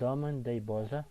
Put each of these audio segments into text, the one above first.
Домен, дай Боже.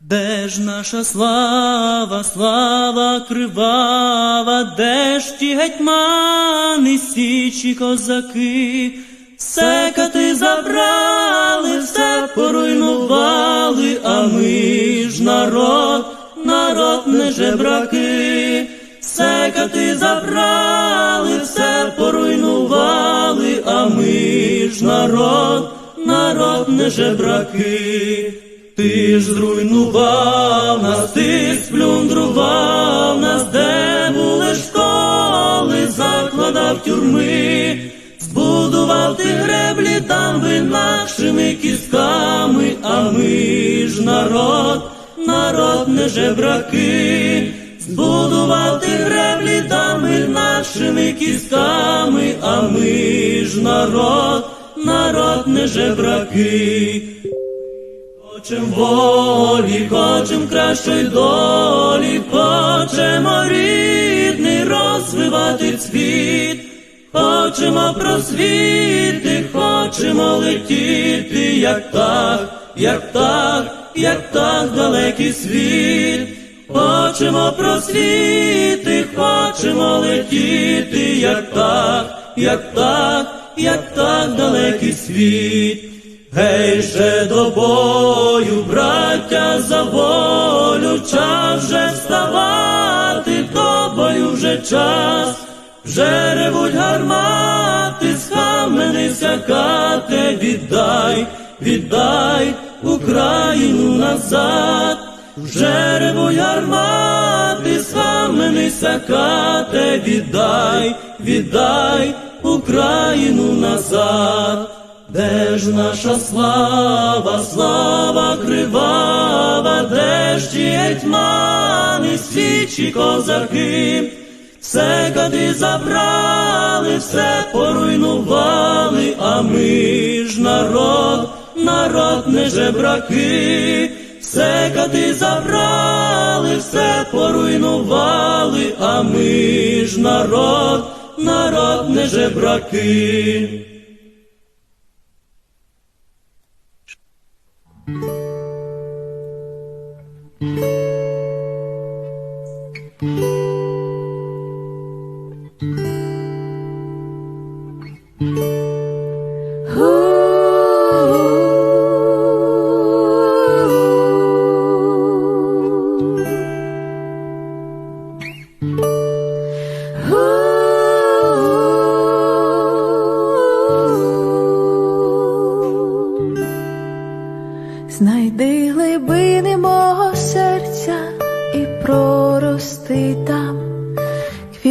Де ж наша слава, слава кривава, де ж ті гетьмани, січі козаки, все кати забрали, все поруйнували, а ми ж народ, народ не жебраки, все кати забрали, все поруйнували, а ми ж народ, народ не жебраки. Ти ж зруйнував нас, ти сплюндрував нас, де були школи, закладав тюрми, збудував ти греблі дамби нашими кістками, а ми ж народ, народ не жебраки, збудував ти греблі дамби нашими кістками, а ми ж народ, народ не жебраки. Хочем волі, хочем кращої долі, хочемо рідний розвивати світ, хочемо просвіти, хочемо летіти, як так, як так, як так далекий світ, хочемо просвіти, хочемо летіти, як так, як так, як так далекий світ. Гей же до бою, браття, за волю, час вже вставати, до бою вже час, вже ревуть гармати, схаменися кате, віддай, віддай Україну назад, вже ревуть гармати, схаменися кате, віддай, віддай Україну назад. Де ж наша слава, слава кривава, де ж ті гетьмани, свічі козаки, все кади забрали, все поруйнували, а ми ж народ, народ не жебраки, все кади забрали, все поруйнували, а ми ж народ, народ жебраки. Thank Знайди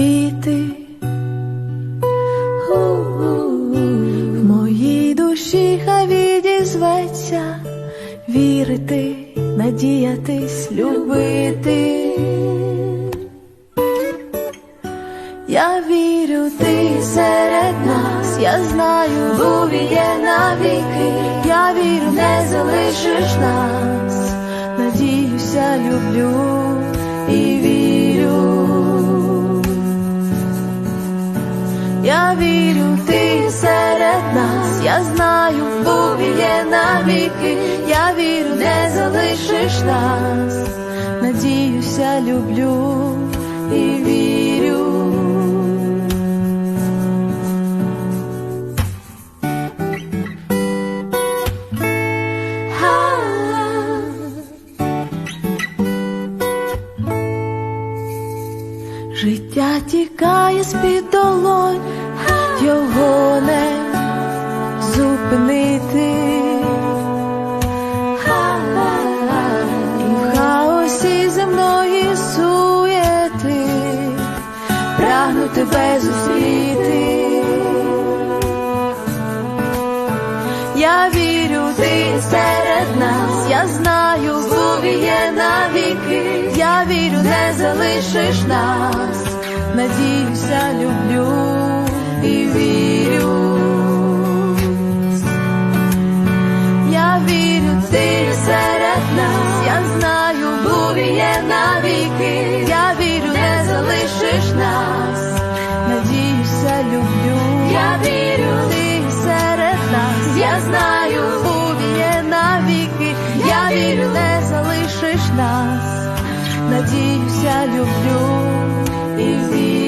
квіти. В моїй душі хай відізветься вірити, надіятись, любити. Я вірю, ти серед нас, я знаю, Бог є навіки, я вірю, не залишиш нас, Я вірю, ти серед нас, я знаю, в Бог є навіки, я вірю, не залишиш нас, надіюся, люблю і вірю. Життя тікає з-під долонь, його не зупинити. В хаосі земної суєти прагну тебе зустріти. Я вірю, ти серед нас, я знаю, Бог є навіки, я вірю, не залишиш нас, надіюся, люблю і вірю. Я вірю, ти серед нас, я знаю, Бог є навіки, я вірю, не залишиш нас, залишиш Надеюсь, я люблю и вірю.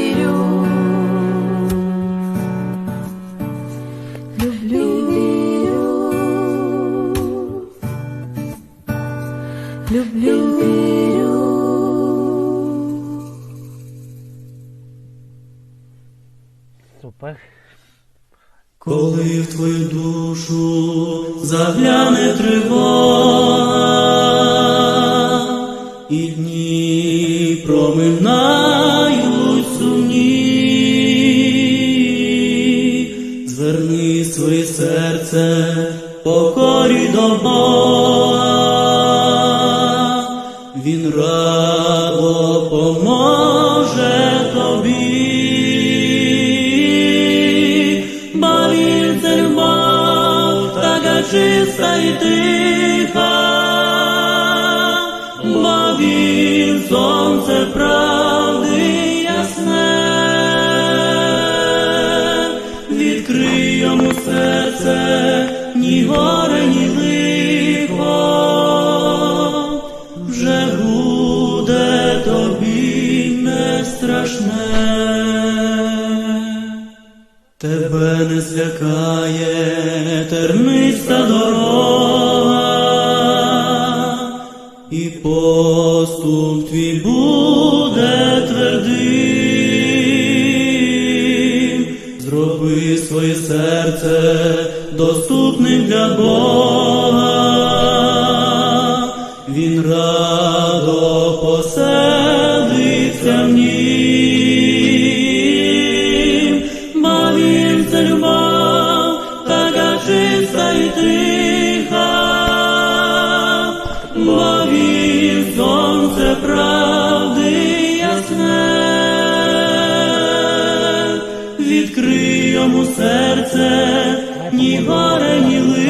Дні проминають сумні, зверни своє серце покорі до Бога, Він радо поможе тобі. Бо він це така чиста і тиха, не злякає терниста дорога, і поступ твій буде твердим. Зроби своє серце доступним для Бога. Він радо поселиться він сонце правди ясне, відкрий йому серце, ні горе, ні лихо,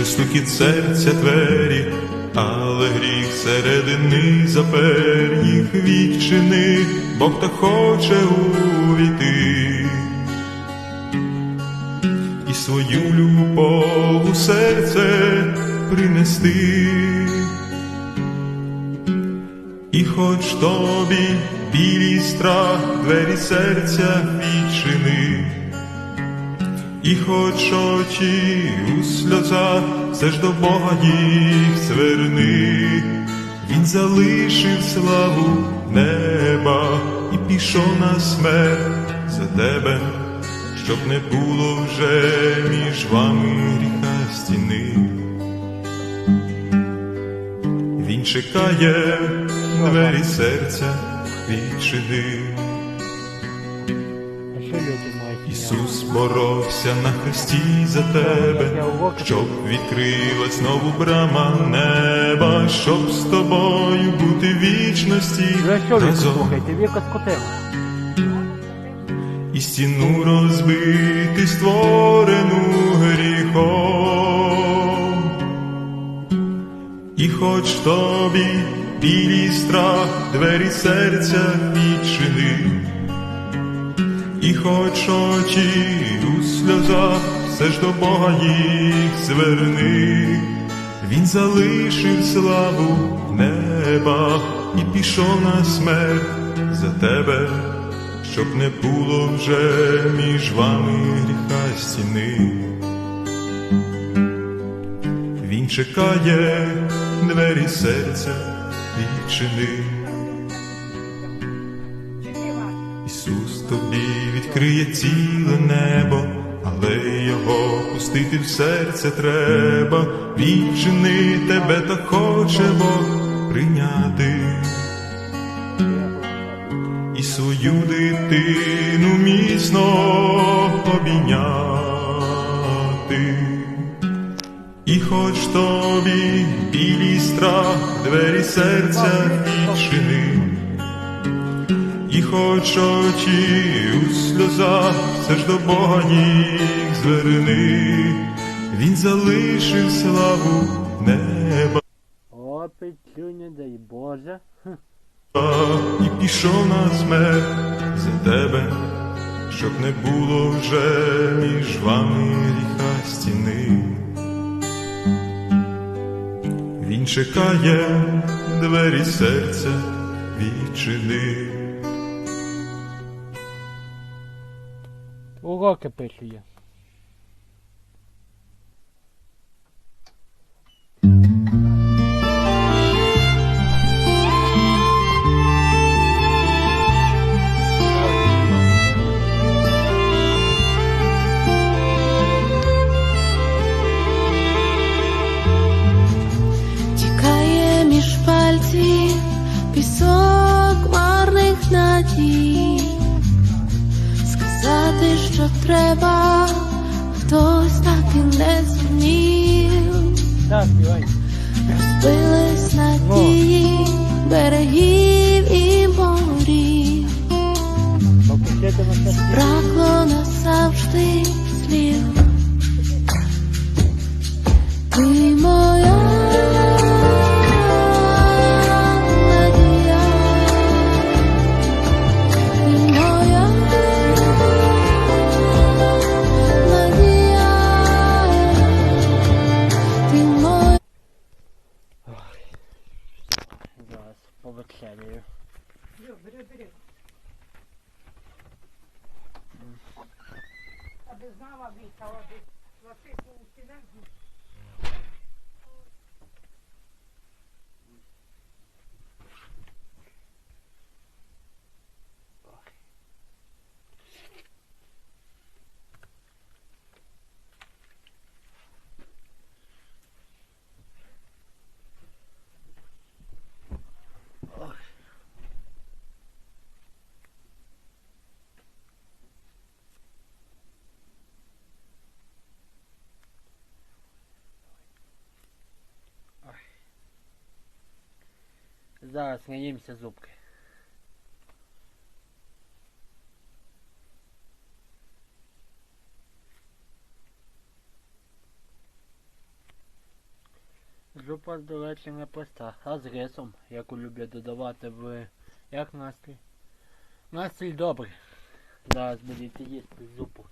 стукіт серця двері, але гріх середини запер їх відчини, Бог так хоче увійти. І свою любов у серце принести. І хоч тобі білий страх, двері серця відчини. І хоч очі у сльозах, все ж до Бога їх зверни, Він залишив славу неба і пішов на смерть за тебе, щоб не було вже між вами гріха стіни. Він чекає, двері серця відчини. Ісус боровся на хресті за тебе, щоб відкрилась знову брама неба, щоб з тобою бути вічності слухайте, Віка скотила. і стіну розбити створену гріхом. І хоч тобі білий страх двері серця відчини, і хоч очі у сльозах, все ж до Бога їх зверни, він залишив славу неба і пішов на смерть за тебе щоб не було вже між вами гріха стіни. Він чекає двері серця відчини. Відкриє ціле небо, але його пустити в серце треба. Відчини тебе та хоче Бог прийняти і свою дитину міцно обійняти. І хоч тобі білий страх, двері серця відчини, і хоч очі у сльозах, все ж до Бога їх зверни, він залишив славу неба. О, петлюня, дай Боже. і пішов на смерть за тебе, щоб не було вже між вами гріха стіни. Він чекає двері серця відчини. Roca, pues, ya. Так, співай. Розбились надії берегів і морів. Бракло назавжди слів. Ти Зараз наїмся зубки. Зупа, до речі, не проста, а з рисом, яку люблять додавати в... Як настрій? Настрій добрий. Зараз будете їсти зупу.